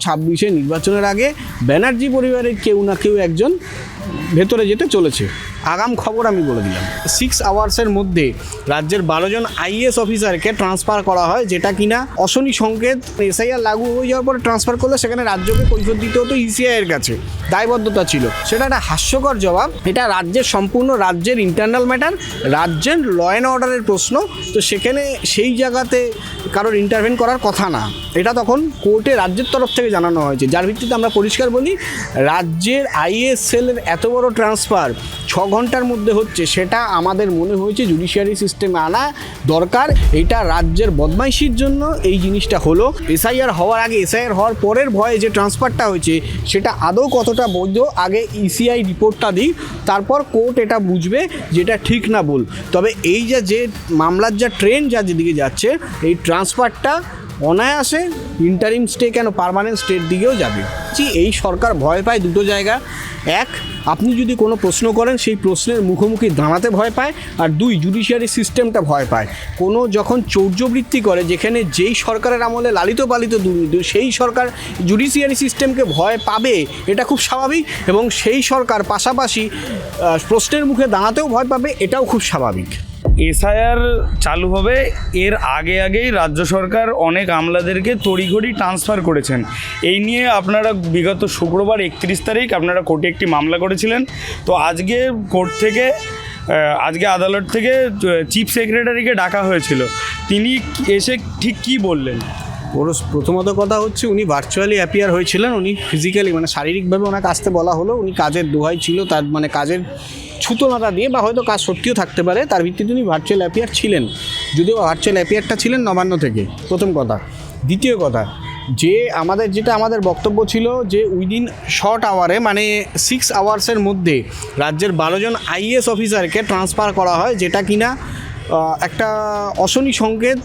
ছাব্বিশে নির্বাচনের আগে ব্যানার্জি পরিবারের কেউ না কেউ একজন ভেতরে যেতে চলেছে। আগাম খবর আমি বলে দিলাম। সিক্স আওয়ার্সের মধ্যে রাজ্যের বারো জন আইএস অফিসারকে ট্রান্সফার করা হয়, যেটা কিনা অশনি সংকেত, এসআইআর লাগু হয়ে যাওয়ার পরে ট্রান্সফার করলে সেখানে রাজ্যকে কৈফত দিতে হতো ইসিআইয়ের কাছে। দায়বদ্ধতা ছিল। সেটা একটা হাস্যকর জবাব। এটা রাজ্যের সম্পূর্ণ রাজ্যের ইন্টারনাল ম্যাটার রাজ্যের ল অ্যান্ড অর্ডারের প্রশ্ন। তো সেখানে সেই জায়গাতে কারোর ইন্টারভেন করার কথা না। এটা তখন কোর্টে রাজ্যের তরফ থেকে জানানো হয়েছে। যার ভিত্তিতে আমরা পরিষ্কার বলি, রাজ্যের আইএস সেলের এত বড় ট্রান্সফার ছ ঘণ্টার মধ্যে হচ্ছে, সেটা আমাদের মনে হয়েছে জুডিশিয়ারি সিস্টেমে আনা দরকার। এটা রাজ্যের বদমাইশির জন্য এই জিনিসটা হলো। এসআইআর হওয়ার আগে এসআইআর হওয়ার পরের ভয়ে যে ট্রান্সফারটা হয়েছে, সেটা আদৌ কতটা বৈধ, আগে ইসিআই রিপোর্টটা দিই তারপর কোর্ট এটা বুঝবে যেটা ঠিক না ভুল। তবে এই যে যে মামলার যা ট্রেন যা যেদিকে যাচ্ছে, এই ট্রান্সফারটা অনায়াসে ইন্টারিম স্টে কেন পার্মানেন্ট স্টেট দিকেও যাবে? জি এই সরকার ভয় পায় দুটো জায়গা। এক, আপনি যদি কোনো প্রশ্ন করেন, সেই প্রশ্নের মুখোমুখি দাঁড়াতে ভয় পায়, আর দুই জুডিশিয়ারি সিস্টেমটা ভয় পায়। কোনো যখন চৌর্যবৃত্তি করে, যেখানে যেই সরকারের আমলে লালিত পালিত দুর্নীতি সেই সরকার জুডিশিয়ারি সিস্টেমকে ভয় পাবে, এটা খুব স্বাভাবিক, এবং সেই সরকার পাশাপাশি প্রশ্নের মুখে দাঁড়াতেও ভয় পাবে, এটাও খুব স্বাভাবিক। এসআইআর চালু হবে, এর আগে আগেই রাজ্য সরকার অনেক আমলাদেরকে তড়িঘড়ি ট্রান্সফার করেছেন। এই নিয়ে আপনারা বিগত শুক্রবার একত্রিশ তারিখ আপনারা কোর্টে একটি মামলা করেছিলেন। তো আজকে কোর্ট থেকে আজকে আদালত থেকে চিফ সেক্রেটারিকে ডাকা হয়েছিল। তিনি এসে ঠিক কি বললেন? ওর প্রথমত কথা হচ্ছে উনি ভার্চুয়ালি অ্যাপিয়ার হয়েছিলেন, উনি ফিজিক্যালি মানে শারীরিকভাবে ওনাকে আসতে বলা হলো, উনি কাজের দোহাই ছিল তার মানে কাজের ছুতোনাটা দিয়ে বা হয়তো কাজ সত্যিও থাকতে পারে, তার ভিত্তিতে উনি ভার্চুয়াল অ্যাপিয়ার ছিলেন। যদিও ভার্চুয়াল অ্যাপিয়ারটা ছিলেন নবান্ন থেকে, প্রথম কথা। দ্বিতীয় কথা, যে আমাদের যেটা আমাদের বক্তব্য ছিল যে উইদিন শর্ট আওয়ারে মানে সিক্স আওয়ার্সের মধ্যে রাজ্যের বারো জন আইএস অফিসারকে ট্রান্সফার করা হয়, যেটা কিনা একটা অশনি সংকেত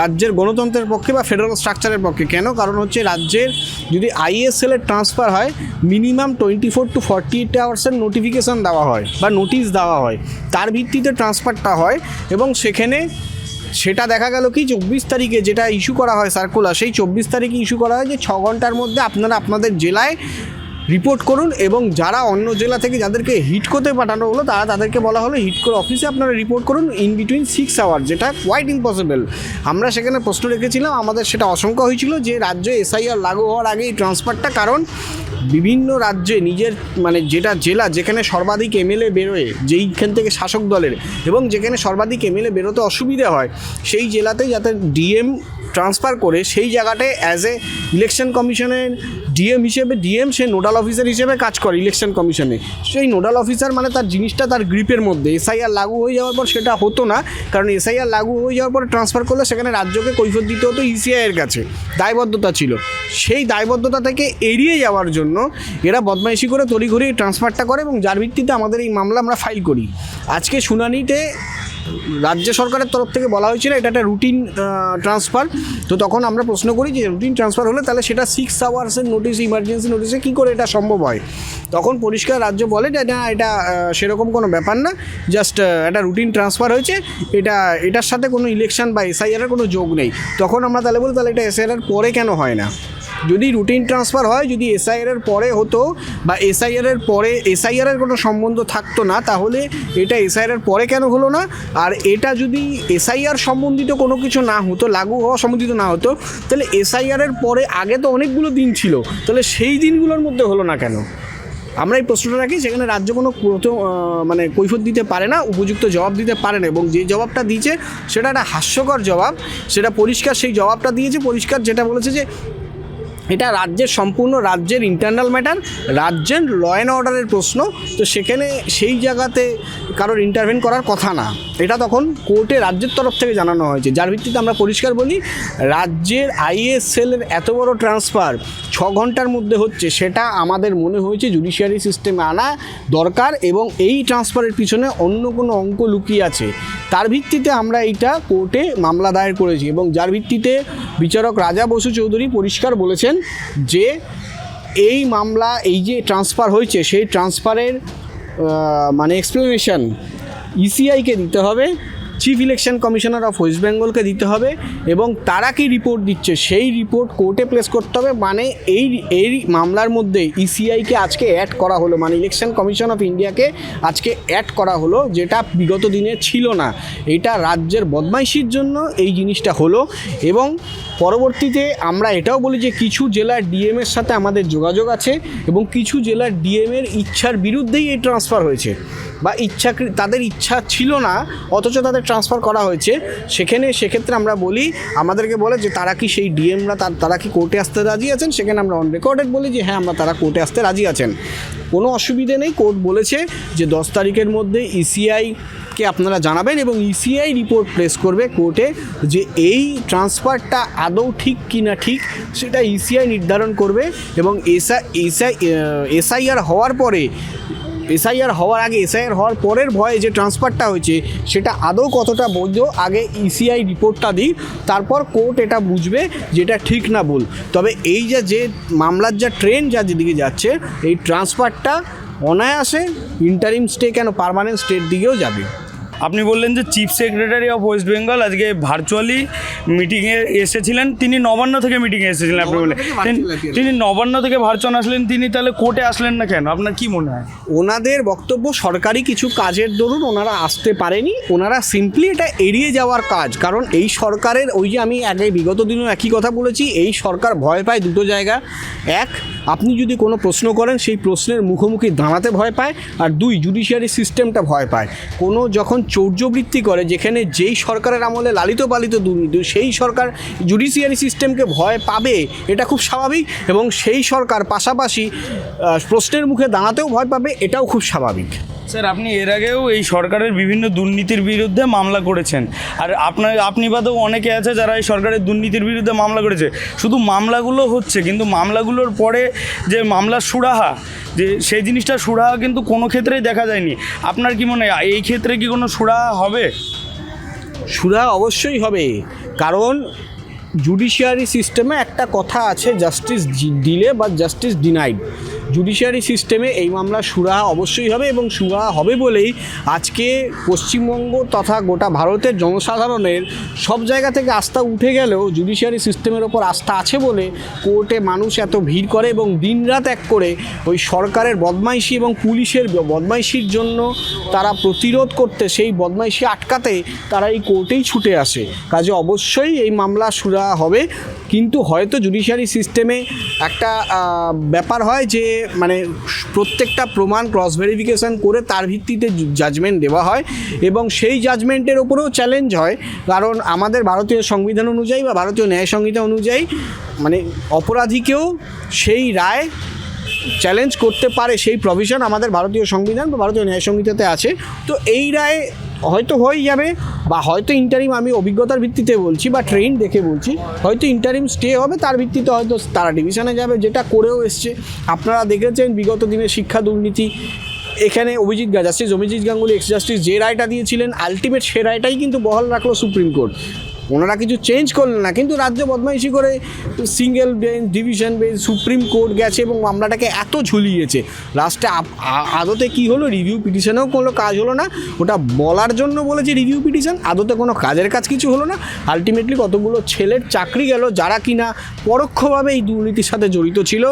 রাজ্যের গণতন্ত্রের পক্ষে বা ফেডারেল স্ট্রাকচারের পক্ষে। কেন? কারণ হচ্ছে রাজ্যের যদি আইএসএল এর ট্রান্সফার হয় minimum twenty four to forty eight আওয়ার্সের notification দেওয়া হয় বা নোটিশ দেওয়া হয়। তার ভিত্তিতে ট্রান্সফারটা হয় এবং সেখানে সেটা দেখা গেল কি, চব্বিশ তারিখে যেটা ইস্যু করা হয় সার্কুলার সেই চব্বিশ তারিখে ইস্যু করা হয় যে ছ ঘণ্টার মধ্যে আপনারা আপনাদের জেলায় রিপোর্ট করুন এবং যারা অন্য জেলা থেকে যাদেরকে হিট করতে পাঠানো হলো, তারা তাদেরকে বলা হলো হিট করে অফিসে আপনারা রিপোর্ট করুন ইন বিটুইন সিক্স আওয়ার যেটা কোয়াইট ইম্পসিবল আমরা সেখানে প্রশ্ন রেখেছিলাম, আমাদের সেটা অসংখ্য হয়েছিল যে রাজ্যে এসআইআর লাগু হওয়ার আগে এই ট্রান্সফারটা কারণ বিভিন্ন রাজ্যে নিজের মানে যেটা জেলা যেখানে সর্বাধিক এমএলএ বেরোয়, যেইখান থেকে শাসক দলের, এবং যেখানে সর্বাধিক এমএলএ বেরোতে অসুবিধা হয়, সেই জেলাতে যাতে ডিএম ট্রান্সফার করে সেই জায়গাটায় অ্যাজ এ ইলেকশন কমিশনের ডিএম হিসেবে ডিএম সে নোডাল অফিসার হিসেবে কাজ করে ইলেকশন কমিশনে সেই নোডাল অফিসার মানে তার জিনিসটা তার গ্রিপের মধ্যে। এসআইআর লাগু হয়ে যাওয়ার পর সেটা হতো না, কারণ এসআইআর লাগু হয়ে যাওয়ার পর ট্রান্সফার করলে সেখানে রাজ্যকে কৈফত দিতে হতো ইসিআইয়ের কাছে। দায়বদ্ধতা ছিল। সেই দায়বদ্ধতা থেকে এড়িয়ে যাওয়ার জন্য এরা বদমাইশি করে তড়িঘড়ি ট্রান্সফারটা করে এবং যার ভিত্তিতে আমাদের এই মামলা আমরা ফাইল করি। আজকে শুনানিতে রাজ্য সরকারের তরফ থেকে বলা হয়েছিল এটা একটা রুটিন ট্রান্সফার তো তখন আমরা প্রশ্ন করি যে রুটিন ট্রান্সফার হলে তাহলে সেটা সিক্স আওয়ার্সের নোটিশ ইমার্জেন্সি নোটিসে কী করে এটা সম্ভব হয়? তখন পরিষ্কার রাজ্য বলে যে না, এটা সেরকম কোনো ব্যাপার না। জাস্ট একটা রুটিন ট্রান্সফার হয়েছে। এটা, এটার সাথে কোনো ইলেকশন বা এসআইআরের কোনো যোগ নেই। তখন আমরা তাহলে বলি, তাহলে এটা এসআইআর পরে কেন হয় না? যদি রুটিন ট্রান্সফার হয়, যদি এসআইআর এর পরে হতো বা এসআইআর এর পরে এসআইআর এর কোনো সম্বন্ধ থাকতো না, তাহলে এটা এসআইআর এর পরে কেন হলো না? আর এটা যদি এসআইআর সম্বন্ধিত কোনো কিছু না হতো, লাগু হওয়া সম্বন্ধিত না হতো, তাহলে এসআইআর এর পরে আগে তো অনেকগুলো দিন ছিল, তাহলে সেই দিনগুলোর মধ্যে হলো না কেন? আমরা এই প্রশ্নটা রাখি সেখানে রাজ্য কোনো প্রথম মানে কৈফত দিতে পারে না, উপযুক্ত জবাব দিতে পারে না, এবং যে জবাবটা দিয়েছে, সেটা একটা হাস্যকর জবাব, সেটা পরিষ্কার সেই জবাবটা দিয়েছে, পরিষ্কার যেটা বলেছে যে এটা রাজ্যের সম্পূর্ণ রাজ্যের ইন্টারনাল ম্যাটার রাজ্যের ল অ্যান্ড অর্ডারের প্রশ্ন। তো সেখানে সেই জায়গাতে কারোর ইন্টারভেন করার কথা না। এটা তখন কোর্টে রাজ্যের তরফ থেকে জানানো হয়েছে। যার ভিত্তিতে আমরা পরিষ্কার বলি, রাজ্যের আইএসএলের এত বড় ট্রান্সফার ছ ঘণ্টার মধ্যে হচ্ছে, সেটা আমাদের মনে হয়েছে জুডিশিয়ারি সিস্টেমে আনা দরকার এবং এই ট্রান্সফারের পিছনে অন্য কোনো অঙ্ক লুকিয়ে আছে। তার ভিত্তিতে আমরা এইটা কোর্টে মামলা দায়ের করেছি এবং যার ভিত্তিতে বিচারক রাজা বসু চৌধুরী পরিষ্কার বলেছেন যে এই মামলা, এই যে ট্রান্সফার হয়েছে, সেই ট্রান্সফারের মানে এক্সপ্লেনেশন ইসিআইকে দিতে হবে chief election commissioner of West বেঙ্গলকে দিতে হবে, এবং তারা কি রিপোর্ট দিচ্ছে, সেই রিপোর্ট কোর্টে প্লেস করতে হবে। মানে এই এই মামলার মধ্যে ইসিআইকে আজকে অ্যাড করা হলো মানে ইলেকশন কমিশন অফ ইন্ডিয়াকে আজকে অ্যাড করা হলো, যেটা বিগত দিনে ছিল না। এটা রাজ্যের বদমাইশির জন্য এই জিনিসটা হলো, এবং পরবর্তীতে আমরা এটাও বলি যে কিছু জেলার ডিএমের সাথে আমাদের যোগাযোগ আছে এবং কিছু জেলার ডিএমের ইচ্ছার বিরুদ্ধেই এই ট্রান্সফার হয়েছে। বা ইচ্ছা তাদের ইচ্ছা ছিল না, অথচ তাদের ট্রান্সফার করা হয়েছে। সেখানে, সেক্ষেত্রে আমরা বলি, আমাদেরকে বলে যে তারা কি সেই ডিএমরা তারা কি কোর্টে আসতে রাজি আছেন? সেখানে আমরা অন রেকর্ডেড বলি যে হ্যাঁ আমরা তারা কোর্টে আসতে রাজি আছেন। কোনো অসুবিধে নেই কোর্ট বলেছে যে দশ তারিখের মধ্যে ইসিআই কে আপনারা জানাবেন এবং ইসিআই রিপোর্ট প্লেস করবে কোর্টে যে এই ট্রান্সফারটা আদৌ ঠিক কি না ঠিক সেটা ইসিআই নির্ধারণ করবে এবং এসআই এসআই এসআইআর হওয়ার পরে এসআইআর হওয়ার আগে এসআইআর হওয়ার পরের ভয়ে যে ট্রান্সফারটা হয়েছে সেটা আদৌ কতটা বৈধ, আগে ইসিআই রিপোর্টটা দিই তারপর কোর্ট এটা বুঝবে যেটা ঠিক না ভুল। তবে এই যে যে মামলার যা ট্রেন যা যেদিকে যাচ্ছে, এই ট্রান্সফারটা অনায়াসে ইন্টারিম স্টে কেন পার্মানেন্ট স্টেট দিকেও যাবে। আপনি বললেন যে chief secretary of West Bengal আজকে ভার্চুয়ালি মিটিংয়ে এসেছিলেন। তিনি নবান্ন থেকে মিটিংয়ে এসেছিলেন আপনি বললেন। তিনি- নবান্ন থেকে ভার্চুয়াল আসলেন তিনি তাহলে কোর্টে আসলেন না কেন? আপনার কি মনে হয়? ওনাদের বক্তব্য সরকারি কিছু কাজের দরুন ওনারা আসতে পারেনি। ওনারা সিম্পলি এটা এড়িয়ে যাওয়ার কাজ। কারণ এই সরকারের ওই যে আমি আগে বিগত দিনও একই কথা বলেছি এই সরকার ভয় পায় দুটো জায়গা। এক আপনি যদি কোনো প্রশ্ন করেন সেই প্রশ্নের মুখোমুখি দাঁড়াতে ভয় পায়। আর দুই জুডিশিয়ারি সিস্টেমটা ভয় পায়। কোনো যখন চৌর্যবৃত্তি করে, যেখানে যেই সরকারের আমলে লালিত পালিত দুর্নীতি সেই সরকার জুডিশিয়ারি সিস্টেমকে ভয় পাবে, এটা খুব স্বাভাবিক এবং সেই সরকার পাশাপাশি প্রশ্নের মুখে দাঁড়াতেও ভয় পাবে, এটাও খুব স্বাভাবিক। স্যার, আপনি এর আগেও এই সরকারের বিভিন্ন দুর্নীতির বিরুদ্ধে মামলা করেছেন। আর আপনার আপনি বাদেও অনেকে আছে যারা এই সরকারের দুর্নীতির বিরুদ্ধে মামলা করেছে। শুধু মামলাগুলো হচ্ছে, কিন্তু মামলাগুলোর পরে যে মামলার সুরাহা যে সেই জিনিসটা সুরা কিন্তু কোনো ক্ষেত্রেই দেখা যায়নি। আপনার কি মনে হয়, এই ক্ষেত্রে কি কোনো সুরা হবে? সুরা অবশ্যই হবে। কারণ জুডিশিয়ারি সিস্টেমে একটা কথা আছে জাস্টিস ডিলে বা জাস্টিস ডিনাইড জুডিশিয়ারি সিস্টেমে এই মামলা সুরাহা অবশ্যই হবে এবং সুরাহা হবে বলেই আজকে পশ্চিমবঙ্গ তথা গোটা ভারতের জনসাধারণের সব জায়গা থেকে আস্থা উঠে গেলেও জুডিশিয়ারি সিস্টেমের ওপর আস্থা আছে বলে কোর্টে মানুষ এত ভিড় করে এবং দিনরাত এক করে ওই সরকারের বদমাইশি এবং পুলিশের বদমাইশির জন্য তারা প্রতিরোধ করতে সেই বদমাইশি আটকাতে তারা এই কোর্টেই ছুটে আসে। কাজে অবশ্যই এই মামলা সুরাহা হবে। কিন্তু হয়তো জুডিশিয়ারি সিস্টেমে একটা ব্যাপার হয় যে মানে প্রত্যেকটা প্রমাণ ক্রস ভেরিফিকেশন করে তার ভিত্তিতে জাজমেন্ট দেওয়া হয় এবং সেই জাজমেন্টের ওপরেও চ্যালেঞ্জ হয়। কারণ আমাদের ভারতীয় সংবিধান অনুযায়ী বা ভারতীয় ন্যায় সংহিতা অনুযায়ী মানে অপরাধীকেও সেই রায় চ্যালেঞ্জ করতে পারে, সেই প্রভিশন আমাদের ভারতীয় সংবিধান বা ভারতীয় ন্যায় সংহিতাতে আছে। তো এই রায় হয়তো হয়ে যাবে, বা হয়তো ইন্টারিম আমি অভিজ্ঞতার ভিত্তিতে বলছি, বা ট্রেন দেখে বলছি, হয়তো ইন্টারিম স্টে হবে, তার ভিত্তিতে হয়তো তারা ডিভিশনে যাবে, যেটা করেও এসছে। আপনারা দেখেছেন বিগত দিনে শিক্ষা দুর্নীতি, এখানে Abhijit justice Abhijit Ganguly ex justice যে রায়টা দিয়েছিলেন আলটিমেট সে রায়টাই কিন্তু বহাল রাখল সুপ্রিম কোর্ট ওনারা কিছু চেঞ্জ করলেন না, কিন্তু রাজ্য বদমাইশি করে single bench division bench supreme court গেছে এবং মামলাটাকে এত ঝুলিয়েছে। লাস্টে আদতে কি হলো? রিভিউ পিটিশনেও কোনো কাজ হলো না। ওটা বলার জন্য বলেছে রিভিউ পিটিশন আদতে কোনো কাজের কাজ কিছু হলো না। আলটিমেটলি কতগুলো ছেলের চাকরি গেল, যারা কিনা পরোক্ষভাবে এই দুর্নীতির সাথে জড়িত ছিল,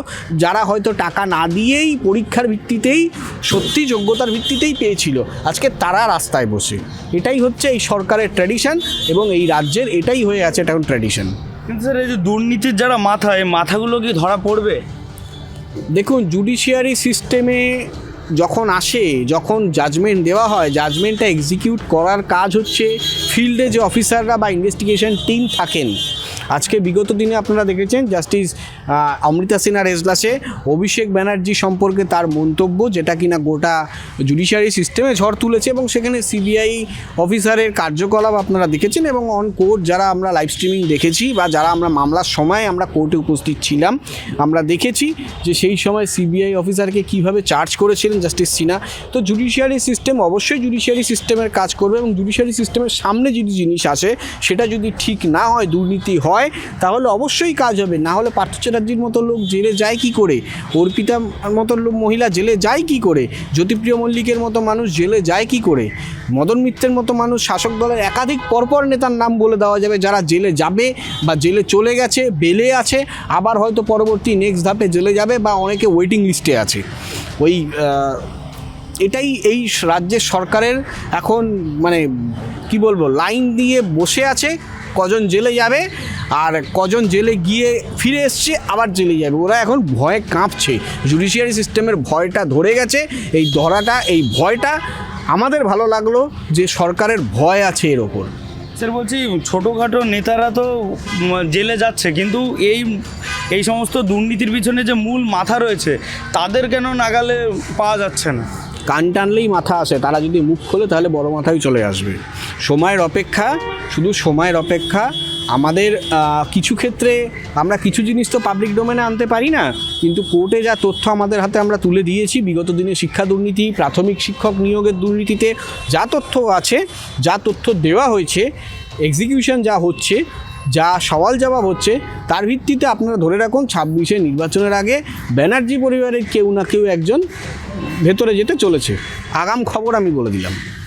যারা হয়তো টাকা না দিয়েই পরীক্ষার ভিত্তিতেই, সত্যি যোগ্যতার ভিত্তিতেই পেয়েছিল। আজকে তারা রাস্তায় বসে। এটাই হচ্ছে এই সরকারের ট্র্যাডিশন এবং এই রাজ্যের এটাই হয়ে আছে এটা ট্র্যাডিশন কিন্তু স্যার এই যে দুর্নীতির যারা মাথা এই মাথাগুলো কি ধরা পড়বে? দেখুন জুডিশিয়ারি সিস্টেমে যখন আসে যখন জাজমেন্ট দেওয়া হয় জাজমেন্টটা এক্সিকিউট করার কাজ হচ্ছে ফিল্ডে যে অফিসাররা বা ইনভেস্টিগেশন টিম থাকেন আজকে বিগত দিনে আপনারা দেখেছেন জাস্টিস অমৃতা সিনহার এজলাসে অভিষেক ব্যানার্জি সম্পর্কে তার মন্তব্য, যেটা কিনা গোটা জুডিশিয়ারি সিস্টেমে ঝড় তুলেছে এবং সেখানে সিবিআই অফিসারের কার্যকলাপ আপনারা দেখেছেন এবং অন কোর্ট যারা আমরা লাইভ স্ট্রিমিং দেখেছি বা যারা আমরা মামলার সময় আমরা কোর্টে উপস্থিত ছিলাম, আমরা দেখেছি যে সেই সময় সিবিআই অফিসারকে কীভাবে চার্জ করেছিলেন জাস্টিস সিনহা। তো জুডিশিয়ারি সিস্টেম অবশ্যই জুডিশিয়ারি সিস্টেমের কাজ করবে এবং জুডিশিয়ারি সিস্টেমের সামনে যদি জিনিস আসে, সেটা যদি ঠিক না হয়, দুর্নীতি হয় হয়, তাহলে অবশ্যই কাজ হবে। না হলে পার্থ চ্যাটার্জির মতো লোক জেলে যায় কি করে? অর্পিতা মতো লোক মহিলা জেলে যায় কি করে? জ্যোতিপ্রিয় মল্লিকের মতো মানুষ জেলে যায় কি করে? মদন মিত্রের মতো মানুষ শাসক দলের একাধিক পরপর নেতার নাম বলে দেওয়া যাবে, যারা জেলে যাবে বা জেলে চলে গেছে, বেলে আছে, আবার হয়তো পরবর্তী নেক্সট ধাপে জেলে যাবে বা অনেকে ওয়েটিং লিস্টে আছে। ওই এটাই এই রাজ্যের সরকারের এখন মানে কি বলব লাইন দিয়ে বসে আছে, কজন জেলে যাবে আর কজন জেলে গিয়ে ফিরে এসছে আবার জেলে যাবে। ওরা এখন ভয়ে কাঁপছে। জুডিশিয়ারি সিস্টেমের ভয়টা ধরে গেছে। এই ধরাটা এই ভয়টা আমাদের ভালো লাগল যে সরকারের ভয় আছে এর ওপর। স্যার বলছি ছোটোখাটো নেতারা তো জেলে যাচ্ছে কিন্তু এই এই সমস্ত দুর্নীতির পিছনে যে মূল মাথা রয়েছে তাদের কেন নাগালে পাওয়া যাচ্ছে না? কান টানলেই মাথা আসে। তারা যদি মুখ খোলে তাহলে বড় মাথায় চলে আসবে। সময়ের অপেক্ষা শুধু সময়ের অপেক্ষা আমাদের কিছু ক্ষেত্রে আমরা কিছু জিনিস তো পাবলিক ডোমেনে আনতে পারি না, কিন্তু কোর্টে যা তথ্য আমাদের হাতে আমরা তুলে দিয়েছি, বিগত দিনে শিক্ষা দুর্নীতি, প্রাথমিক শিক্ষক নিয়োগের দুর্নীতিতে যা তথ্য আছে, যা তথ্য দেওয়া হয়েছে এক্সিকিউশন যা হচ্ছে, যা সওয়াল জবাব হচ্ছে, তার ভিত্তিতে আপনারা ধরে রাখুন, ছাব্বিশে নির্বাচনের আগে ব্যানার্জি পরিবারের কেউ না কেউ একজন ভেতরে যেতে চলেছে। আগাম খবর আমি বলে দিলাম।